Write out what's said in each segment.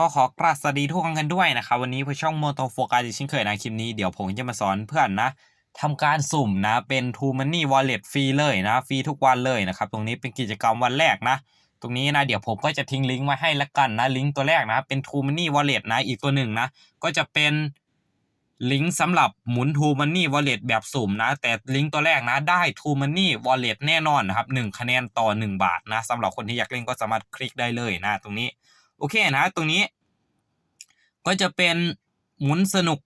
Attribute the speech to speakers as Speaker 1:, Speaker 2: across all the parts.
Speaker 1: ก็ขอกราบสวัสดีทุกคนกันด้วยนะครับ วันนี้เพื่อช่องโมโตโฟกัสเช่นเคยนะคลิปนี้เดี๋ยวผมจะมาสอนเพื่อนนะทำการสุ่มนะเป็น True Money Wallet ฟรีเลยนะฟรีทุกวันเลยนะครับ ตรงนี้เป็นกิจกรรมวันแรกนะ ตรงนี้นะเดี๋ยวผมก็จะทิ้งลิงก์ไว้ให้ละกันนะลิงก์ตัวแรกนะเป็น True Money Wallet นะอีกตัวหนึ่งนะก็จะเป็นลิงก์สำหรับหมุน True Money Wallet แบบสุ่มนะ แต่ลิงก์ตัวแรกนะได้ True Money Wallet แน่นอนนะครับ1คะแนนต่อ 1 บาทนะสำหรับคนที่อยากเล่นก็สามารถคลิกได้เลยนะตรงนี้โอเคนะ ตรงนี้ ก็จะเป็นหมุนสนุก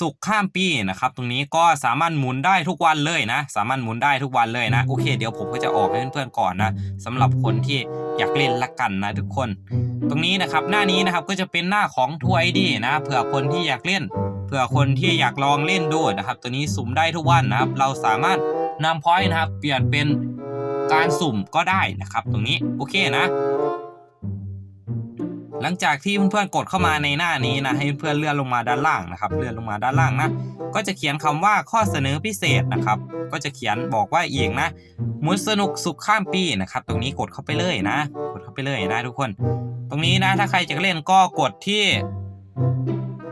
Speaker 1: สุขข้ามปีนะครับ ตรงนี้ก็สามารถหมุนได้ทุกวันเลยนะ สามารถหมุนได้ทุกวันเลยนะ โอเค เดี๋ยวผมก็จะออกให้เพื่อนๆก่อนนะสำหรับคนที่อยากเล่นละกันนะทุกคน ตรงนี้นะครับหน้านี้นะครับก็จะเป็นหน้าของทัวร์ไอดีนะเผื่อคนที่อยากเล่น เผื่อคนที่อยากลองเล่นดูนะครับ ตัวนี้สุ่มได้ทุกวันนะครับ เราสามารถนำพอยต์นะครับ เปลี่ยนเป็นการสุ่มก็ได้นะครับ ตรงนี้โอเคนะ หลังจากที่เพื่อนๆกดเข้ามาในหน้านี้นะให้เพื่อนเลื่อนลงมาด้านล่างนะครับ เลื่อนลงมาด้านล่างนะ ก็จะเขียนคำว่าข้อเสนอพิเศษนะครับ ก็จะเขียนบอกว่าเองนะมุนสนุกสุขข้ามปีนะครับ ตรงนี้กดเข้าไปเลยนะ กดเข้าไปเลยนะทุกคน ตรงนี้นะถ้าใครจะเล่นก็กดที่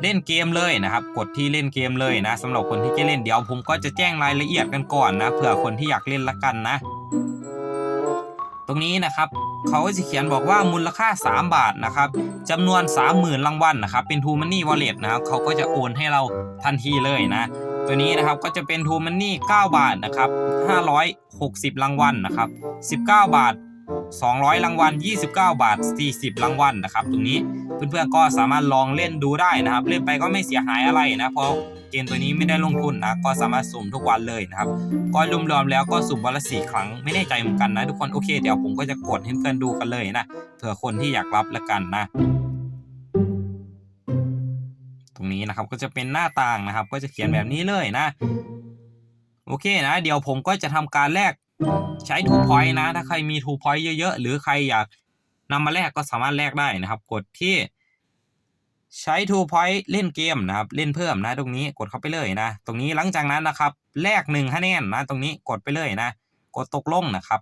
Speaker 1: เล่นเกมเลยนะครับ กดที่เล่นเกมเลยนะสำหรับคนที่จะเล่นเดี๋ยวผมก็จะแจ้งรายละเอียดกันก่อนนะเผื่อคนที่อยากเล่นละกันนะ ตรงนี้นะครับ เขาก็จะเขียนบอกว่ามูลค่า 3 บาทนะครับจำนวน 30,000รางวัลนะครับ เป็น True Money Wallet นะครับเขาก็จะโอนให้เราทันทีเลยนะ ตัวนี้นะครับก็จะเป็น True Money 9 บาทนะครับ560 รางวัลนะครับ 19 บาท 200 รางวัล 29 บาท 40 รางวัลนะครับ ตรงนี้เพื่อนๆก็สามารถลองเล่นดูได้นะครับ เล่นไปก็ไม่เสียหายอะไรนะ เพราะเกมตัวนี้ไม่ได้ลงทุนนะ ก็สามารถสุ่มทุกวันเลยนะครับ ก็รวมๆแล้วก็สุ่มวันละสี่ครั้ง ไม่แน่ใจเหมือนกันนะทุกคน โอเค เดี๋ยวผมก็จะกดให้เพื่อนดูกันเลยนะ เผื่อคนที่อยากรับละกันนะ ตรงนี้นะครับ ก็จะเป็นหน้าต่างนะครับ ก็จะเขียนแบบนี้เลยนะ โอเคนะ เดี๋ยวผมก็จะทำการแลก ใช้ทูพอยต์นะ ถ้าใครมีทูพอยต์เยอะๆ หรือใครอยากนำมาแลกก็สามารถแลกได้นะครับ กดที่ใช้ทูพอยต์เล่นเกมนะครับ เล่นเพิ่มนะตรงนี้กดเข้าไปเลยนะ ตรงนี้หลังจากนั้นนะครับ แลกหนึ่งคะแนนนะ ตรงนี้กดไปเลยนะ กดตกลงนะครับ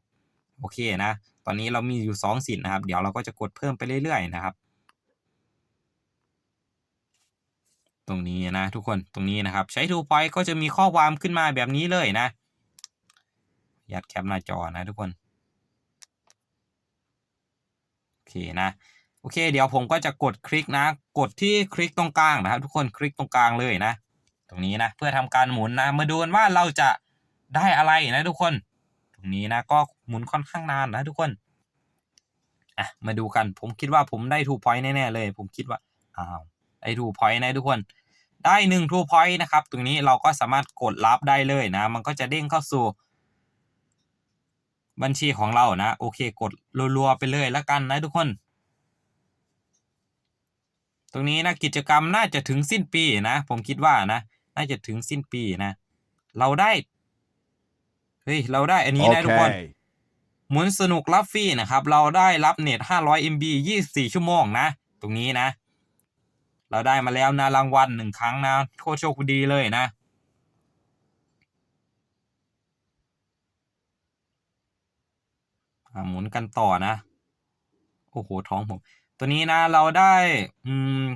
Speaker 1: โอเคนะ ตอนนี้เรามีอยู่สองสิทธิ์นะครับ เดี๋ยวเราก็จะกดเพิ่มไปเรื่อยๆนะครับ ตรงนี้นะทุกคนตรงนี้นะครับ ใช้ทูพอยต์ก็จะมีข้อความขึ้นมาแบบนี้เลยนะ ยัดแคปหน้าจอนะทุกคน โอเคนะ โอเค เดี๋ยวผมก็จะกดคลิกนะ กดที่คลิกตรงกลางนะครับ ทุกคนคลิกตรงกลางเลยนะ ตรงนี้นะ เพื่อทำการหมุนนะ มาดูกันว่าเราจะได้อะไรนะทุกคน ตรงนี้นะก็หมุนค่อนข้างนานนะทุกคน อะ มาดูกัน ผมคิดว่าผมได้ทูพอยต์แน่ๆเลย ผมคิดว่า อ้าว ได้ทูพอยต์นะทุกคนได้หนึ่งทูพอยต์นะครับ ตรงนี้เราก็สามารถกดรับได้เลยนะ มันก็จะเด้งเข้าสู่ บัญชีของเรานะ โอเคกดรัวๆไปเลยแล้วกันนะทุกคน ตรงนี้นะกิจกรรมน่าจะถึงสิ้นปีนะ ผมคิดว่านะ น่าจะถึงสิ้นปีนะ เราได้เฮ้ยเราได้อันนี้นะทุกคน
Speaker 2: Okay.
Speaker 1: หมุนสนุกรับฟรีนะครับ เราได้รับเน็ต 500 MB 24 ชั่วโมงนะ ตรงนี้นะ เราได้มาแล้วนะรางวัลหนึ่งครั้งนะ โคตรโชคดีเลยนะ อ่า หมุนกันต่อนะ โอ้โห ท้องผม ตัวนี้นะเราได้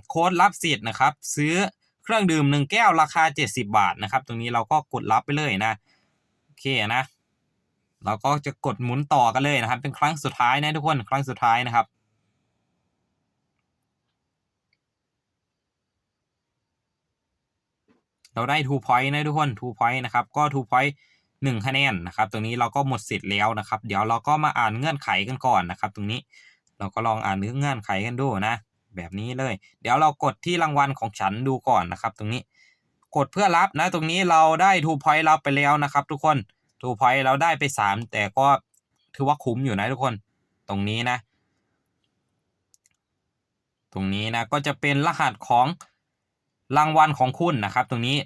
Speaker 1: โค้ดรับสิทธิ์นะครับ ซื้อเครื่องดื่มหนึ่งแก้วราคา 70 บาทนะครับ ตรงนี้เราก็กดรับไปเลยนะ โอเคนะ เราก็จะกดหมุนต่อกันเลยนะครับ เป็นครั้งสุดท้ายนะทุกคน ครั้งสุดท้ายนะครับเราได้ two point นะทุกคน two point นะครับ ก็ two point หนึ่งคะแนนนะครับ ตรงนี้เราก็หมดสิทธิ์แล้วนะครับ เดี๋ยวเราก็มาอ่านเงื่อนไขกันก่อนนะครับ ตรงนี้เราก็ลองอ่านเงื่อนไขกันดูนะ แบบนี้เลย เดี๋ยวเรากดที่รางวัลของฉันดูก่อนนะครับ ตรงนี้กดเพื่อรับนะตรงนี้เราได้ two point รับไปแล้วนะครับ ทุกคนทูพอยต์เราได้ไปสามแต่ก็ถือว่าคุ้มอยู่นะทุกคนตรงนี้นะ ตรงนี้นะก็จะเป็นรหัสของรางวัลของคุณนะครับ ตรงนี้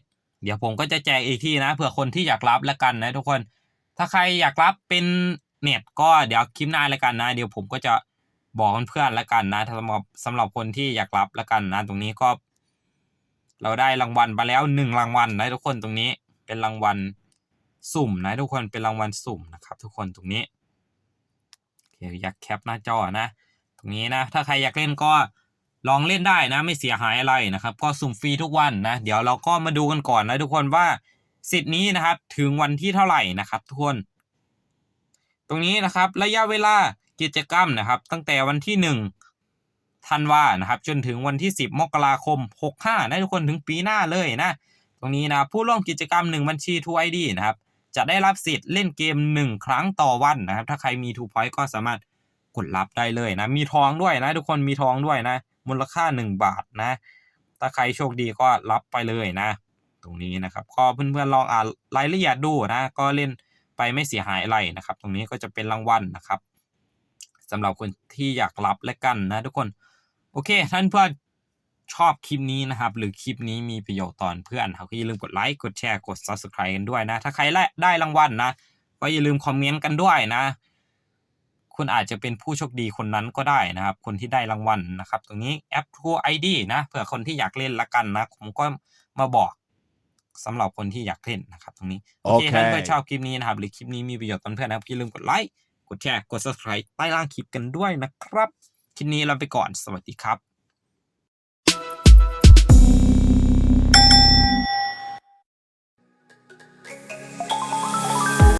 Speaker 1: เดี๋ยวผมก็จะแจกอีกที่นะเผื่อคนที่อยากรับแล้วกันนะทุกคน ถ้าใครอยากรับเป็นเน็ตก็เดี๋ยวคลิปหน้าแล้วกันนะ เดี๋ยวผมก็จะบอกเพื่อนๆแล้วกันนะสำหรับสำหรับคนที่อยากรับแล้วกันนะ ตรงนี้ก็ เราได้รางวัลมาแล้วหนึ่งรางวัลนะทุกคนตรงนี้เป็นรางวัลสุ่มนะทุกคนเป็นรางวัลสุ่มนะครับ ทุกคนตรงนี้อเคอยากแคปหน้าจอนะ ตรงนี้นะ ถ้าใครอยากเล่นก็ ลองเล่นได้นะไม่เสียหายอะไรนะครับ ก็สุ่มฟรีทุกวันนะ เดี๋ยวเราก็มาดูกันก่อนนะทุกคนว่าสิทธิ์นี้นะครับถึงวันที่เท่าไหร่นะครับ ทุกคน ตรงนี้นะครับระยะเวลากิจกรรมนะครับ ตั้งแต่วันที่หนึ่งธันวานะครับ จนถึงวันที่ 10 มกราคม 65 นะทุกคนถึงปีหน้าเลยนะ ตรงนี้นะผู้ร่วมกิจกรรม 1 บัญชี True ID นะครับ จะได้รับสิทธิ์เล่นเกม 1 ครั้งต่อวันนะครับ ถ้าใครมี True Point ก็สามารถกดรับได้เลยนะ มีทองด้วยนะ ทุกคนมีทองด้วยนะ มูลค่า 1 บาทนะ ถ้าใครโชคดีก็รับไปเลยนะ ตรงนี้นะครับ ก็เพื่อนๆลองอ่านรายละเอียดดูนะ ก็เล่นไปไม่เสียหายอะไรนะครับ ตรงนี้ก็จะเป็นรางวัลนะครับสำหรับคนที่อยากรับและกันนะทุกคน โอเค ท่านเพื่อนชอบคลิปนี้นะครับ หรือคลิปนี้มีประโยชน์ตอนเพื่อนครับก็อย่าลืมกดไลค์กดแชร์กด subscribe กันด้วยนะ ถ้าใครได้รางวัลนะก็อย่าลืมคอมเมนต์กันด้วยนะ คุณอาจจะเป็นผู้โชคดีคนนั้นก็ได้นะครับ คนที่ได้รางวัลนะครับ ตรงนี้แอป True ID นะเผื่อคนที่อยากเล่นละกันนะ ผมก็มาบอกสำหรับคนที่อยากเล่นนะครับ ตรงนี้โอเค
Speaker 2: โอเค
Speaker 1: ถ้าเพื่อนชอบคลิปนี้นะครับหรือคลิปนี้มีประโยชน์ต่อเพื่อนนะครับอย่าลืมกดไลค์กดแชร์กด subscribe ใต้ล่างคลิปกันด้วยนะครับคลิปนี้เราไปก่อนสวัสดีครับ